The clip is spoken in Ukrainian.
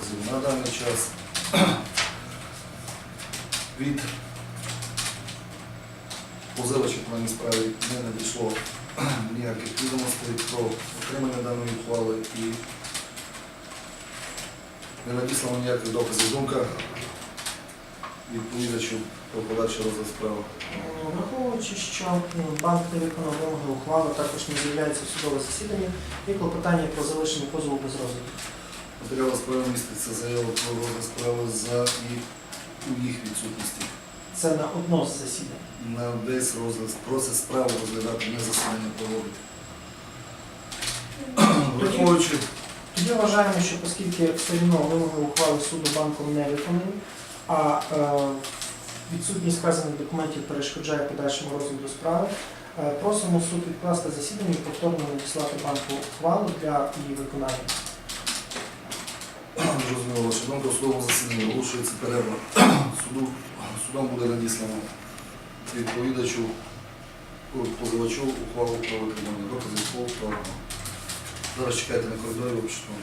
доказів. На даний час від позивача по даній справі не надійшло ніяких відомостей про отримання даної ухвали і не надіслано ніяких доказів. Думка відповідачу про подальший розгляд справи. Е, Враховуючи, що банк не виконав вимоги ухвали, також не з'являється в судове засідання і клопотання про залишення позову без розгляду. Матеріал справи міститься заява про розгляд справи за і у їх відсутності. Це на одно з засідань. На весь розгляд процес справи розглядати не засідання проводити. Враховуючи Тоді вважаємо, що оскільки все одно вимоги ухвали суду банком не виконані, а е, відсутність вказаних документів перешкоджає подальшому розгляду справи, е, просимо суд відкласти засідання і повторно надіслати банку ухвалу для її виконання. Зрозуміло, що думка судового засідання оголошується перерва. Суду, судом буде надіслано відповідачу, позивачу ухвалу про виконання доказів по правилам. Зараз чекайте на коридорі, общому.